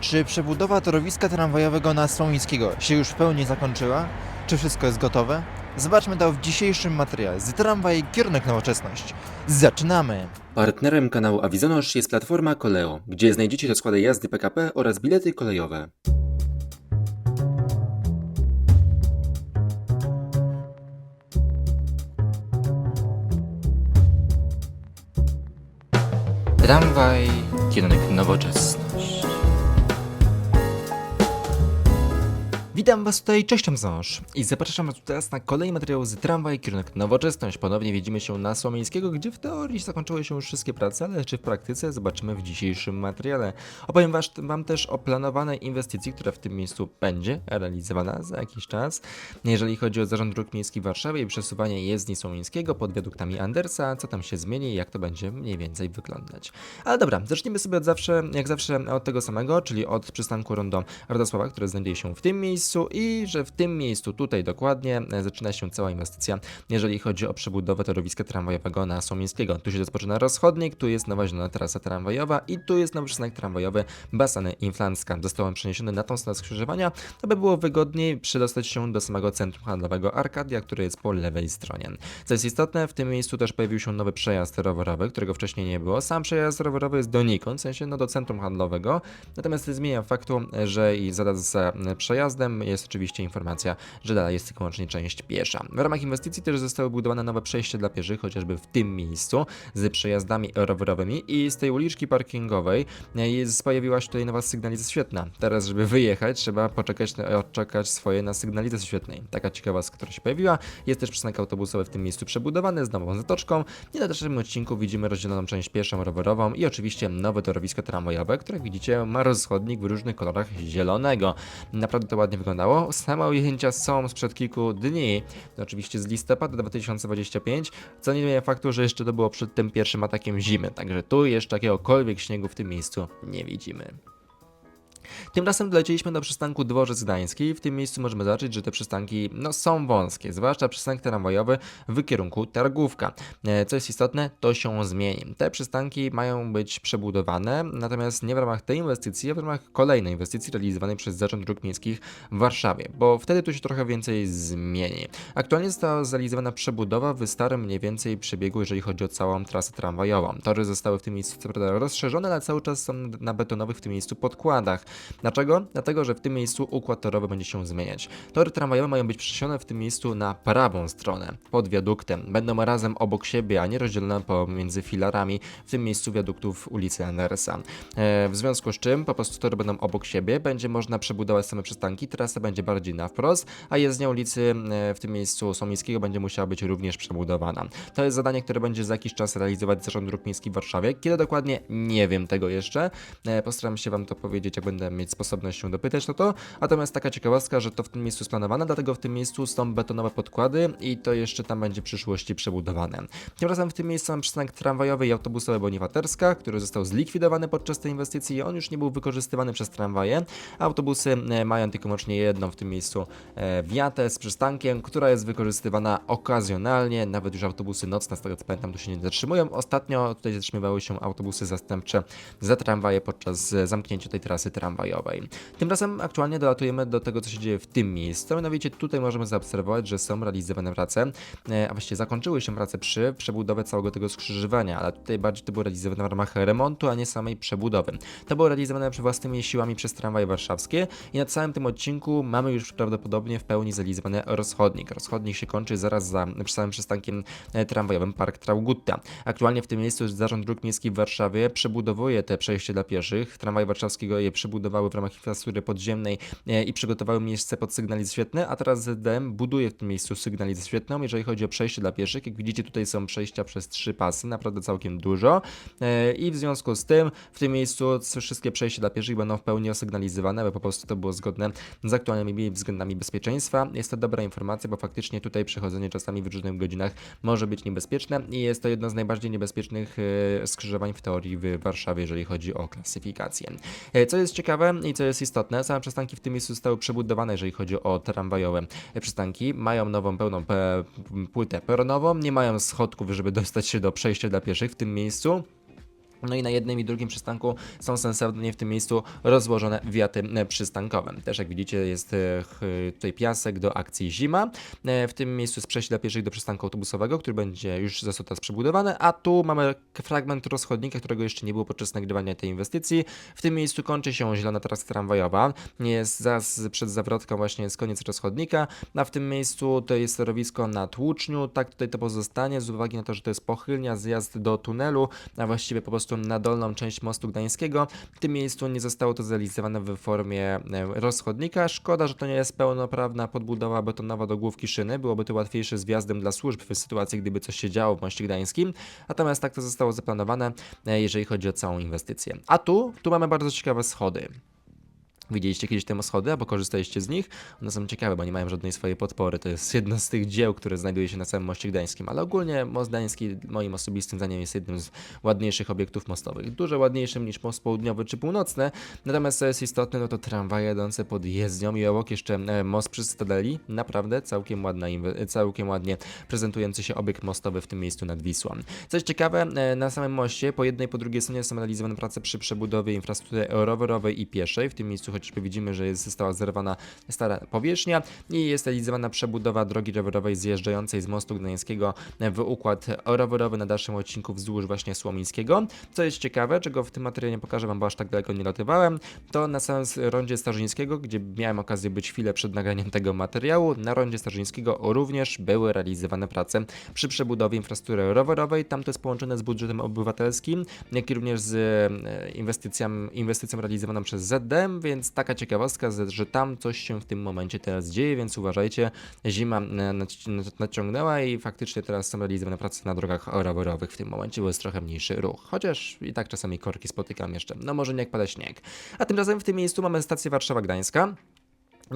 Czy przebudowa torowiska tramwajowego na Słomińskiego się już w pełni zakończyła? Czy wszystko jest gotowe? Zobaczmy to w dzisiejszym materiale z Tramwaj Kierunek Nowoczesność. Zaczynamy! Partnerem kanału Avizonosz jest platforma Koleo, gdzie znajdziecie rozkłady jazdy PKP oraz bilety kolejowe. Tramwaj, kierunek nowoczesność. Witam Was tutaj, cześć tam Ząż i zapraszam Was teraz na kolejny materiał z Tramwaj Kierunek Nowoczesność. Ponownie widzimy się na Słomińskiego, gdzie w teorii zakończyły się już wszystkie prace, ale czy w praktyce zobaczymy w dzisiejszym materiale. Opowiem was, Wam też o planowanej inwestycji, która w tym miejscu będzie realizowana za jakiś czas. Jeżeli chodzi o Zarząd Dróg Miejskich w Warszawie i przesuwanie jezdni Słomińskiego pod wiaduktami Andersa, co tam się zmieni i jak to będzie mniej więcej wyglądać. Ale dobra, zacznijmy sobie od zawsze, jak zawsze od tego samego, czyli od przystanku Rondo Radosława, które znajduje się w tym miejscu i że w tym miejscu tutaj dokładnie e, zaczyna się cała inwestycja, jeżeli chodzi o przebudowę torowiska tramwajowego na Słomińskiego. Tu się rozpoczyna rozchodnik, tu jest nowa zielona trasa tramwajowa i tu jest nowy przystanek tramwajowy Basany Inflanska. Zostałem przeniesiony na tą stronę skrzyżowania, aby było wygodniej przedostać się do samego centrum handlowego Arkadia, które jest po lewej stronie. Co jest istotne, w tym miejscu też pojawił się nowy przejazd rowerowy, którego wcześniej nie było. Sam przejazd rowerowy jest donikąd, w sensie no do centrum handlowego, natomiast zmienia faktu, że i zaraz za przejazdem jest oczywiście informacja, że dalej jest tylko wyłącznie część piesza. W ramach inwestycji też zostały budowane nowe przejście dla pieszych, chociażby w tym miejscu, z przejazdami rowerowymi i z tej uliczki parkingowej jest, pojawiła się tutaj nowa sygnalizacja świetna. Teraz, żeby wyjechać, trzeba poczekać, odczekać swoje na sygnalizacji świetnej. Taka ciekawostka, która się pojawiła. Jest też przystanek autobusowy w tym miejscu przebudowany z nową zatoczką. I na dalszym odcinku widzimy rozdzieloną część pieszą, rowerową i oczywiście nowe torowisko tramwajowe, które widzicie ma rozchodnik w różnych kolorach zielonego. Naprawdę to ładnie wyglądało. Same ujęcia są sprzed kilku dni, oczywiście z listopada 2025, co nie zmienia faktu, że jeszcze to było przed tym pierwszym atakiem zimy, także tu jeszcze jakiegokolwiek śniegu w tym miejscu nie widzimy. Tymczasem dolecieliśmy do przystanku Dworzec Gdański. W tym miejscu możemy zobaczyć, że te przystanki no, są wąskie, zwłaszcza przystanek tramwajowy w kierunku Targówka. E, Co jest istotne, to się zmieni. Te przystanki mają być przebudowane, natomiast nie w ramach tej inwestycji, a w ramach kolejnej inwestycji realizowanej przez Zarząd Dróg Miejskich w Warszawie, bo wtedy tu się trochę więcej zmieni. Aktualnie została zrealizowana przebudowa w starym mniej więcej przebiegu, jeżeli chodzi o całą trasę tramwajową. Tory zostały w tym miejscu co prawda rozszerzone, ale cały czas są na betonowych w tym miejscu podkładach. Dlaczego? Dlatego, że w tym miejscu układ torowy będzie się zmieniać. Tory tramwajowe mają być przeniesione w tym miejscu na prawą stronę, pod wiaduktem. Będą razem obok siebie, a nie rozdzielone pomiędzy filarami w tym miejscu wiaduktów ulicy Andersa. E, w związku z czym po prostu tory będą obok siebie, będzie można przebudować same przystanki, trasa będzie bardziej na wprost, a jezdnia ulicy e, w tym miejscu Somińskiego będzie musiała być również przebudowana. To jest zadanie, które będzie za jakiś czas realizować Zarząd Dróg Miejskich w Warszawie. Kiedy dokładnie, nie wiem tego jeszcze. E, Postaram się Wam to powiedzieć, jak będę mieć sposobność się dopytać no to. Natomiast taka ciekawostka, że to w tym miejscu jest planowane, dlatego w tym miejscu są betonowe podkłady i to jeszcze tam będzie w przyszłości przebudowane. Tymczasem w tym miejscu mam przystanek tramwajowy i autobusowy Bonifaterska, który został zlikwidowany podczas tej inwestycji. On już nie był wykorzystywany przez tramwaje. Autobusy e, mają tylko i wyłącznie jedną w tym miejscu e, wiatę z przystankiem, która jest wykorzystywana okazjonalnie. Nawet już autobusy nocne, z tego co pamiętam, tu się nie zatrzymują. Ostatnio tutaj zatrzymywały się autobusy zastępcze za tramwaje podczas zamknięcia tej trasy tramwajowej. Tymczasem aktualnie dolatujemy do tego, co się dzieje w tym miejscu. Mianowicie tutaj możemy zaobserwować, że są realizowane prace, e, a właściwie zakończyły się prace przy przebudowie całego tego skrzyżowania, ale tutaj bardziej to było realizowane w ramach remontu, a nie samej przebudowy. To było realizowane przy własnymi siłami przez tramwaje warszawskie i na całym tym odcinku mamy już prawdopodobnie w pełni zrealizowany rozchodnik. Rozchodnik się kończy zaraz za przy samym przystankiem e, tramwajowym Park Traugutta. Aktualnie w tym miejscu Zarząd Dróg Miejskich w Warszawie przebudowuje te przejście dla pieszych. Tramwaje warszawskiego je przebudowały w ramach infrastruktury podziemnej e, i przygotowały miejsce pod sygnalizację świetne, a teraz ZDM buduje w tym miejscu sygnalizację świetną, jeżeli chodzi o przejście dla pieszych. Jak widzicie, tutaj są przejścia przez trzy pasy, naprawdę całkiem dużo. E, I w związku z tym w tym miejscu wszystkie przejścia dla pieszych będą w pełni osygnalizowane, aby po prostu to było zgodne z aktualnymi względami bezpieczeństwa. Jest to dobra informacja, bo faktycznie tutaj przechodzenie czasami w różnych godzinach może być niebezpieczne i jest to jedno z najbardziej niebezpiecznych e, skrzyżowań w teorii w Warszawie, jeżeli chodzi o klasyfikację. Co jest ciekawe i co jest istotne, same przystanki w tym miejscu zostały przebudowane, jeżeli chodzi o tramwajowe przystanki. Mają nową pełną pe- płytę peronową, nie mają schodków, żeby dostać się do przejścia dla pieszych w tym miejscu. No i na jednym i drugim przystanku są sensownie w tym miejscu rozłożone wiaty e, przystankowe. Też jak widzicie jest e, tutaj piasek do akcji zima. E, W tym miejscu jest przejście dla pieszych do przystanku autobusowego, który będzie już został teraz przebudowany, a tu mamy fragment rozchodnika, którego jeszcze nie było podczas nagrywania tej inwestycji. W tym miejscu kończy się zielona trasa tramwajowa. Jest zaraz przed zawrotką właśnie jest koniec rozchodnika, a w tym miejscu to jest torowisko na tłuczniu. Tak tutaj to pozostanie z uwagi na to, że to jest pochylnia, zjazd do tunelu, a właściwie po prostu na dolną część mostu gdańskiego. W tym miejscu nie zostało to zrealizowane w formie e, rozchodnika. Szkoda, że to nie jest pełnoprawna podbudowa betonowa do główki szyny. Byłoby to łatwiejsze z wjazdem dla służb w sytuacji, gdyby coś się działo w moście gdańskim. Natomiast tak to zostało zaplanowane, e, jeżeli chodzi o całą inwestycję. A tu, tu mamy bardzo ciekawe schody. Widzieliście kiedyś te schody, albo korzystaliście z nich? One są ciekawe, bo nie mają żadnej swojej podpory. To jest jedno z tych dzieł, które znajduje się na samym moście gdańskim. Ale ogólnie most gdański, moim osobistym zdaniem, jest jednym z ładniejszych obiektów mostowych. Dużo ładniejszym niż most południowy czy północny. Natomiast co jest istotne, no to tramwaje jadące pod jezdnią i obok jeszcze e, most przy Stadeli. Naprawdę całkiem, ładna, inwe- całkiem ładnie prezentujący się obiekt mostowy w tym miejscu nad Wisłą. Coś ciekawe, e, na samym moście po jednej i po drugiej stronie są realizowane prace przy przebudowie infrastruktury rowerowej i pieszej. W tym miejscu chociażby widzimy, że jest, została zerwana stara powierzchnia i jest realizowana przebudowa drogi rowerowej zjeżdżającej z mostu gdańskiego w układ rowerowy na dalszym odcinku wzdłuż właśnie Słomińskiego. Co jest ciekawe, czego w tym materiale nie pokażę wam, bo aż tak daleko nie latywałem, to na samym rondzie Starzyńskiego, gdzie miałem okazję być chwilę przed nagraniem tego materiału, na rondzie Starzyńskiego również były realizowane prace przy przebudowie infrastruktury rowerowej. Tam to jest połączone z budżetem obywatelskim, jak i również z e, inwestycją, inwestycją realizowaną przez ZDM, więc taka ciekawostka, że- tam coś się w tym momencie teraz dzieje, więc uważajcie, zima e, naciągnęła i faktycznie teraz są realizowane prace na drogach rowerowych w tym momencie, bo jest trochę mniejszy ruch, chociaż i tak czasami korki spotykam jeszcze, no może nie jak pada śnieg. A tymczasem w tym miejscu mamy stację Warszawa-Gdańska.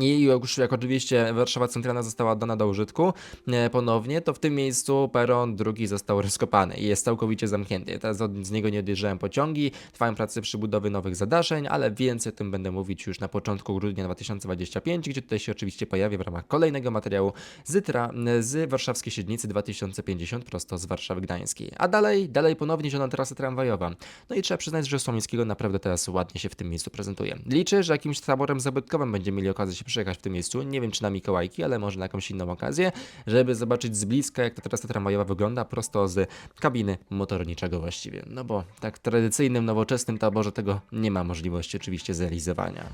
I już jak oczywiście Warszawa Centralna została oddana do użytku e, ponownie, to w tym miejscu peron drugi został rozkopany i jest całkowicie zamknięty. Teraz z niego nie odjeżdżają pociągi, trwają prace przy budowie nowych zadaszeń, ale więcej o tym będę mówić już na początku grudnia 2025, gdzie tutaj się oczywiście pojawię w ramach kolejnego materiału z, tra, z warszawskiej Siednicy 2050 prosto z Warszawy Gdańskiej. A dalej, dalej ponownie zielona trasa tramwajowa. No i trzeba przyznać, że Słomińskiego naprawdę teraz ładnie się w tym miejscu prezentuje. Liczę, że jakimś taborem zabytkowym będziemy mieli okazję się przejechać w tym miejscu. Nie wiem, czy na Mikołajki, ale może na jakąś inną okazję, żeby zobaczyć z bliska, jak ta trasa tramwajowa wygląda prosto z kabiny motorniczego właściwie. No bo tak tradycyjnym, nowoczesnym taborze tego nie ma możliwości oczywiście zrealizowania.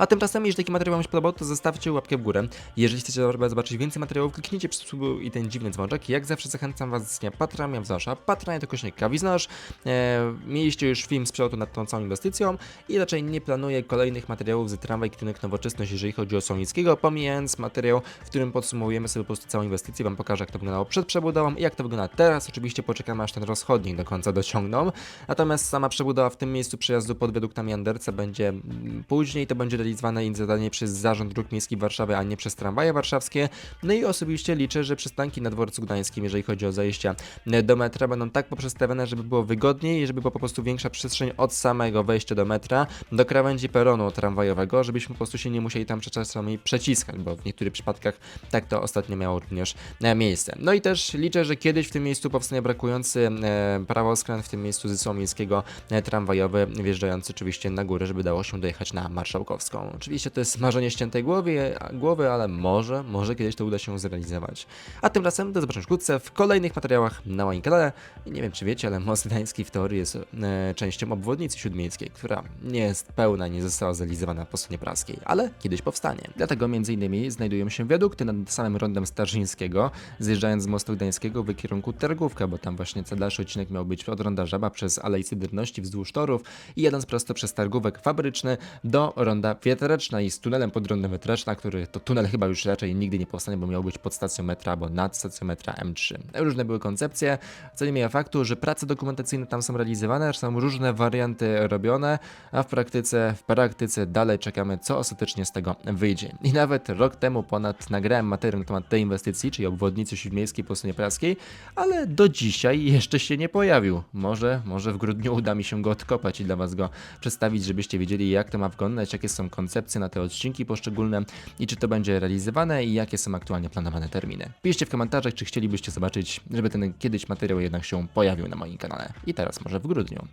A tymczasem, jeżeli taki materiał Wam się podobał, to zostawcie łapkę w górę. Jeżeli chcecie zobaczyć więcej materiałów, kliknijcie przy subskrybuj i ten dziwny dzwoneczek. Jak zawsze zachęcam Was do Patreon, ja wznosza Patreon to kośnik Kawiznosz. E, mieliście już film z przelotu nad tą całą inwestycją i raczej nie planuję kolejnych materiałów z tramwaj, kierunek nowoczesność, jeżeli chodzi o Słonickiego, pomijając materiał, w którym podsumowujemy sobie po prostu całą inwestycję, Wam pokażę jak to wyglądało przed przebudową i jak to wygląda teraz. Oczywiście poczekamy aż ten rozchodnik do końca dociągną. Natomiast sama przebudowa w tym miejscu przejazdu pod wiaduktami Anderca będzie mm, później, to będzie realizowane i zadanie przez Zarząd Dróg Miejskich Warszawy, a nie przez tramwaje warszawskie. No i osobiście liczę, że przystanki na dworcu gdańskim, jeżeli chodzi o zajścia do metra, będą tak poprzestawione, żeby było wygodniej i żeby była po prostu większa przestrzeń od samego wejścia do metra do krawędzi peronu tramwajowego, żebyśmy po prostu się nie musieli tam czasami przeciskać, bo w niektórych przypadkach tak to ostatnio miało również e, miejsce. No i też liczę, że kiedyś w tym miejscu powstanie brakujący e, prawoskręt w tym miejscu z Słomińskiego e, tramwajowy, wjeżdżający oczywiście na górę, żeby dało się dojechać na Marszałkowską. Oczywiście to jest marzenie ściętej głowy, głowy, ale może, może kiedyś to uda się zrealizować. A tymczasem do zobaczenia wkrótce w kolejnych materiałach na moim kanale. I nie wiem czy wiecie, ale Most Gdański w teorii jest e, częścią obwodnicy śródmiejskiej, która nie jest pełna, nie została zrealizowana po stronie praskiej, ale kiedyś powstanie. Dlatego między innymi znajdują się wiadukty nad samym rondem Starzyńskiego, zjeżdżając z Mostu Gdańskiego w kierunku Targówka, bo tam właśnie dalszy odcinek miał być od ronda Żaba przez Alej Cydrności wzdłuż torów i jadąc prosto przez Targówek Fabryczny do ronda Wietreczna i z tunelem pod rondem który to tunel chyba już raczej nigdy nie powstanie, bo miał być pod stacją metra albo nad stacją metra M3. Różne były koncepcje, co nie mija faktu, że prace dokumentacyjne tam są realizowane, są różne warianty robione, a w praktyce, w praktyce dalej czekamy, co ostatecznie z tego wyjdzie. I nawet rok temu ponad nagrałem materiał na temat tej inwestycji, czyli obwodnicy śródmiejskiej po stronie praskiej, ale do dzisiaj jeszcze się nie pojawił. Może, może w grudniu uda mi się go odkopać i dla Was go przedstawić, żebyście wiedzieli, jak to ma wyglądać, jakie są koncepcję na te odcinki poszczególne i czy to będzie realizowane i jakie są aktualnie planowane terminy. Piszcie w komentarzach, czy chcielibyście zobaczyć, żeby ten kiedyś materiał jednak się pojawił na moim kanale. I teraz może w grudniu.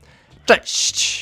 Cześć!